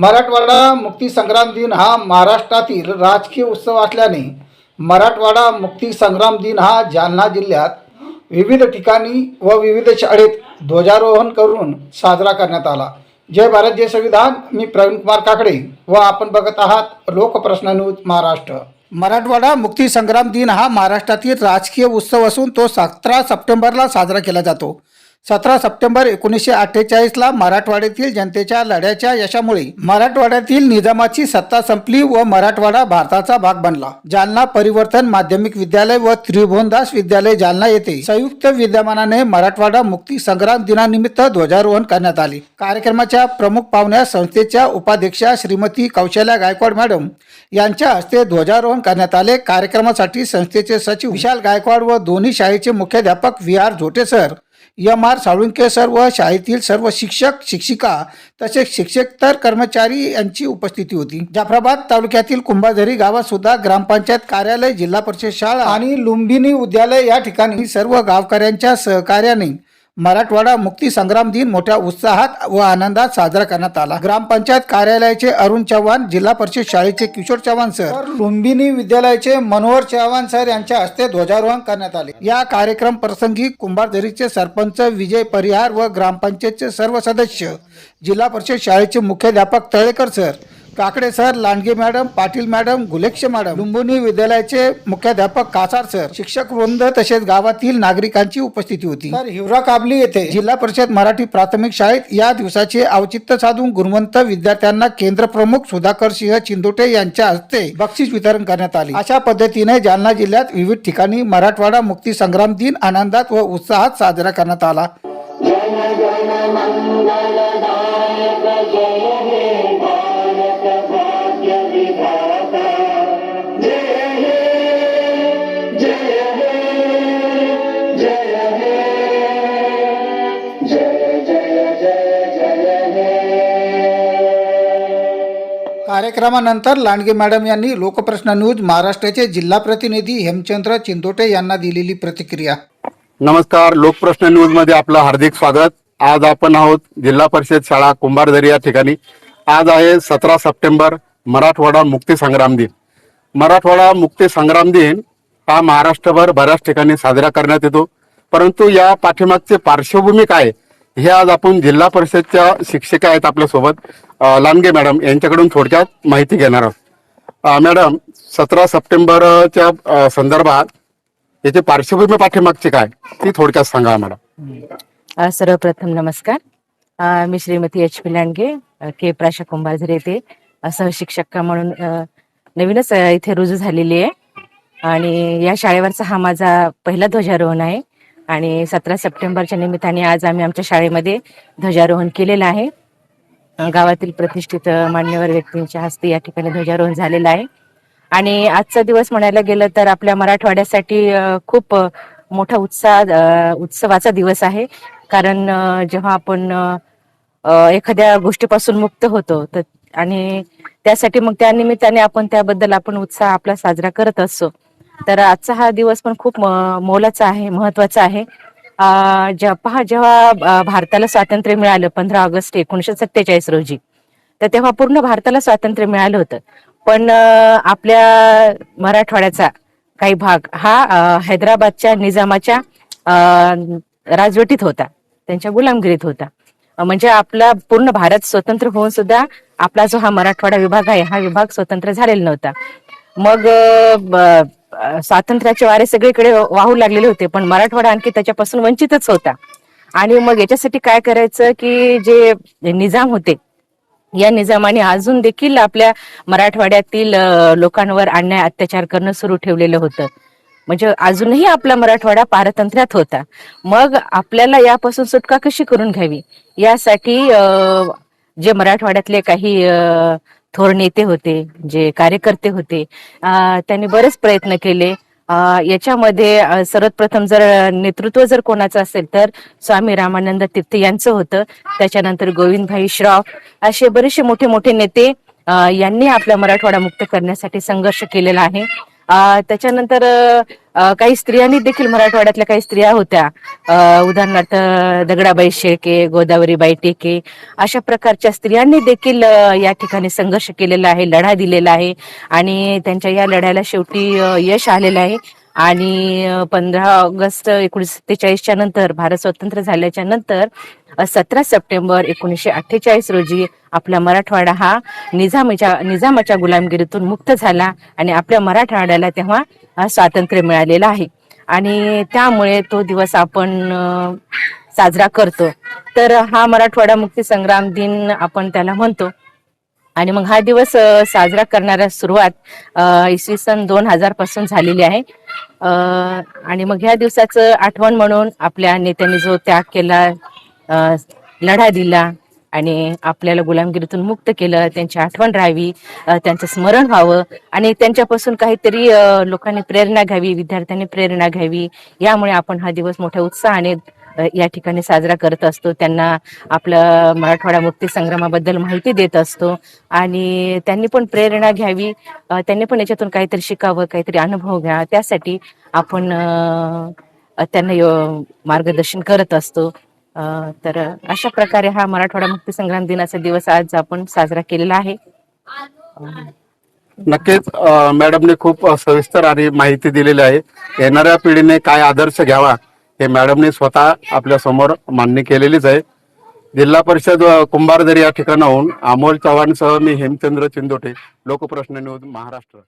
मराठवाडा मुक्ती संग्राम दिन हा महाराष्ट्रातील राजकीय उत्सव असल्याने मराठवाडा मुक्ती संग्राम दिन हा जालना जिल्ह्यात विविध ठिकाणी व विविध शाळेत ध्वजारोहण करून साजरा करण्यात आला. जय भारत जय संविधान. मी प्रवीण कुमार काकडे व आपण बघत आहात लोकप्रश्न न्यूज महाराष्ट्र. मराठवाडा मुक्ती संग्राम दिन हा महाराष्ट्रातील राजकीय उत्सव असून तो सतरा सप्टेंबरला साजरा केला जातो. सतरा सप्टेंबर एकोणीसशे अठ्ठेचाळीसला मराठवाड्यातील जनतेच्या लढ्याच्या यशामुळे मराठवाड्यातील निजामाची सत्ता संपली व मराठवाडा भारताचा भाग बनला. जालना परिवर्तन माध्यमिक विद्यालय व त्रिभुवनदास विद्यालय जालना येथे संयुक्त विद्यमानाने मराठवाडा मुक्ती संग्राम दिनानिमित्त ध्वजारोहण करण्यात आले. कार्यक्रमाच्या प्रमुख पाहुण्या संस्थेच्या उपाध्यक्षा श्रीमती कौशल्या गायकवाड मॅडम यांच्या हस्ते ध्वजारोहण करण्यात आले. कार्यक्रमासाठी संस्थेचे सचिव विशाल गायकवाड व दोन्ही शाळेचे मुख्याध्यापक V R Zote sir M R Salunke sir व शाळेतील सर्व शिक्षक शिक्षिका तसेच शिक्षकतर कर्मचारी यांची उपस्थिती होती. जाफराबाद तालुक्यातील कुंभाझरी गावात सुद्धा ग्रामपंचायत कार्यालय जिल्हा परिषद शाळा आणि लुंबिनी उद्यालय या ठिकाणी सर्व गावकऱ्यांच्या सहकार्याने मराठवाडा मुक्ती संग्राम दिन मोठ्या उत्साहात व आनंदात साजरा करण्यात आला. ग्रामपंचायत कार्यालयाचे अरुण चव्हाण जिल्हा परिषद शाळेचे किशोर चव्हाण सर लुंबिनी विद्यालयाचे मनोहर चव्हाण सर यांच्या हस्ते ध्वजारोहण करण्यात आले. या कार्यक्रम प्रसंगी कुंभारदरीचे सरपंच विजय परिहार व ग्रामपंचायतचे सर्व सदस्य जिल्हा परिषद शाळेचे मुख्याध्यापक Talekar sir Kakade sir Landge madam Patil madam गुलेक्ष madam लुंबुनी विद्यालयाचे मुख्याध्यापक कासार सर शिक्षक वृंद तसेच गावातील नागरिकांची उपस्थिती होती तर हिवरा काबली येथे जिल्हा परिषद मराठी प्राथमिक शाळेत या दिवसाचे औचित्य साधून गुणवंत विद्यार्थ्यांना केंद्र प्रमुख सुधाकर सिंह चिंदोटे यांच्या हस्ते बक्षीस वितरण करण्यात आले अशा पद्धतीने जालना जिल्ह्यात विविध ठिकाणी मराठवाडा मुक्ती संग्राम दिन आनंदात व उत्साहात साजरा करण्यात आला कार्यक्रमानंतर लांडगे मॅडम यांनी लोकप्रश्न न्यूज महाराष्ट्राचे जिल्हा प्रतिनिधी हेमचंद्र चिंदोटे यांना दिलेली प्रतिक्रिया. नमस्कार लोकप्रश्न न्यूजमध्ये आपलं हार्दिक स्वागत. आज आपण आहोत जिल्हा परिषद शाळा कुंभारदरी या ठिकाणी. आज आहे सतरा सप्टेंबर मराठवाडा मुक्ती संग्राम दिन. मराठवाडा मुक्ती संग्राम दिन हा महाराष्ट्रभर बऱ्याच ठिकाणी साजरा करण्यात येतो. परंतु या पाठीमागचे पार्श्वभूमी काय हे आज आपण जिल्हा परिषदच्या शिक्षिका आहेत आपल्यासोबत. लांडगे मॅडम यांच्याकडून थोडक्यात माहिती घेणार आहोत. मॅडम सतरा सप्टेंबरच्या संदर्भात याची पार्श्वभूमी पाठीमागची काय ती थोडक्यात सांगा मॅडम सर्वप्रथम नमस्कार. मी श्रीमती एच पी लांडगे के प्राशा कुंभारझर येथे सहशिक्षक म्हणून नवीनच इथे रुजू झालेली आहे. आणि या शाळेवरचा हा माझा पहिला ध्वजारोहण आहे. आणि सतरा सप्टेंबरच्या निमित्ताने आज आम्ही आमच्या शाळेमध्ये ध्वजारोहण केलेलं आहे. गावातील प्रतिष्ठित मान्यवर व्यक्तींच्या हस्ते या ठिकाणी ध्वजारोहण झालेलं आहे. आणि आजचा दिवस म्हणायला गेलं तर आपल्या मराठवाड्यासाठी खूप मोठा उत्साह उत्सवाचा दिवस आहे. कारण जेव्हा आपण एखाद्या गोष्टीपासून मुक्त होतो तर आणि त्यासाठी मग त्या निमित्ताने आपण त्याबद्दल आपण उत्साह आपला साजरा करत असतो. तर आजचा हा दिवस पण खूप म- मोलाचा आहे महत्त्वाचा आहे. अ, पहा जेव्हा भारताला स्वातंत्र्य मिळालं पंधरा ऑगस्ट एकोणीशे सत्तेचाळीस रोजी तर तेव्हा पूर्ण भारताला स्वातंत्र्य मिळालं होतं. पण आपल्या मराठवाड्याचा काही भाग हा हैदराबादच्या निजामाच्या राजवटीत होता. त्यांच्या गुलामगिरीत होता. म्हणजे आपला पूर्ण भारत स्वतंत्र होऊन सुद्धा आपला जो हा मराठवाडा विभाग आहे हा विभाग स्वतंत्र झालेला नव्हता. मग ब- स्वातंत्र्याचे वारे सगळीकडे वाहू लागलेले होते पण मराठवाडा आणखी त्याच्यापासून वंचितच होता. आणि मग याच्यासाठी काय करायचं की जे निजाम होते या निजामाने अजून देखील आपल्या मराठवाड्यातील लोकांवर अन्याय अत्याचार करणं सुरू ठेवलेलं होतं. म्हणजे अजूनही आपला मराठवाडा पारतंत्र्यात होता. मग आपल्याला यापासून सुटका कशी करून घ्यावी? यासाठी जे मराठवाड्यातले काही थोर नेते होते जे कार्यकर्ते होते त्यांनी बरेच प्रयत्न केले. याच्यामध्ये सर्वप्रथम सर्वात प्रथम जर नेतृत्व जर कोणाचं असेल तर स्वामी रामानंद तीर्थ यांचं होतं. त्याच्यानंतर गोविंदभाई श्रॉफ असे बरेचसे मोठे मोठे नेते यांनी आपला मराठवाडा मुक्त करण्यासाठी संघर्ष केलेला आहे. त्याच्यानंतर काही स्त्रियांनी देखील मराठवाड्यातल्या काही स्त्रिया होत्या. उदाहरणार्थ दगडाबाई शेळके गोदावरीबाई टेके अशा प्रकारच्या स्त्रियांनी देखील या ठिकाणी संघर्ष केलेला आहे लढा दिलेला आहे. आणि त्यांच्या या लढ्याला शेवटी यश आलेलं आहे. आणि पंधरा ऑगस्ट एकोणीसशे सत्तेचाळीसच्या नंतर भारत स्वतंत्र झाल्याच्यानंतर सतरा सप्टेंबर एकोणीसशे अठ्ठेचाळीस रोजी आपला मराठवाडा हा निजामाच्या निजामाच्या गुलामगिरीतून मुक्त झाला आणि आपल्या मराठवाड्याला तेव्हा स्वातंत्र्य मिळालेलं आहे. आणि त्यामुळे तो दिवस आपण साजरा करतो. तर हा मराठवाडा मुक्ती संग्राम दिन आपण त्याला म्हणतो. आणि मग हा दिवस साजरा करणारा सुरुवात इसवी सन दोन हजारपासून झालेली आहे. आणि मग ह्या दिवसाचं आठवण म्हणून आपल्या नेत्यांनी जो त्याग केला लढा दिला आणि आपल्याला गुलामगिरीतून मुक्त केलं त्यांची आठवण राहावी त्यांचं स्मरण व्हावं आणि त्यांच्यापासून काहीतरी लोकांनी प्रेरणा घ्यावी विद्यार्थ्यांनी प्रेरणा घ्यावी. यामुळे आपण हा दिवस मोठ्या उत्साहाने या ठिकाणी साजरा करत असतो. त्यांना आपलं मराठवाडा मुक्ती संग्रामाबद्दल माहिती देत असतो. आणि त्यांनी पण प्रेरणा घ्यावी. त्यांनी पण याच्यातून काहीतरी शिकावं काहीतरी अनुभव घ्या. त्यासाठी आपण त्यांना यो- मार्गदर्शन करत असतो. तर अशा प्रकारे हा मराठवाडा मुक्ती संग्राम दिनाचा दिवस आज आपण साजरा केलेला आहे. नक्कीच मॅडमने खूप सविस्तर आणि माहिती दिलेली आहे. येणाऱ्या पिढीने काय आदर्श घ्यावा हे मॅडमने स्वतः आपल्यासमोर मान्य केलेलीच आहे. जिल्हा परिषद कुंभारदरी या ठिकाणाहून अमोल चव्हाणसह मी हेमचंद्र चिंदोटे लोकप्रश्न न्यूज महाराष्ट्र.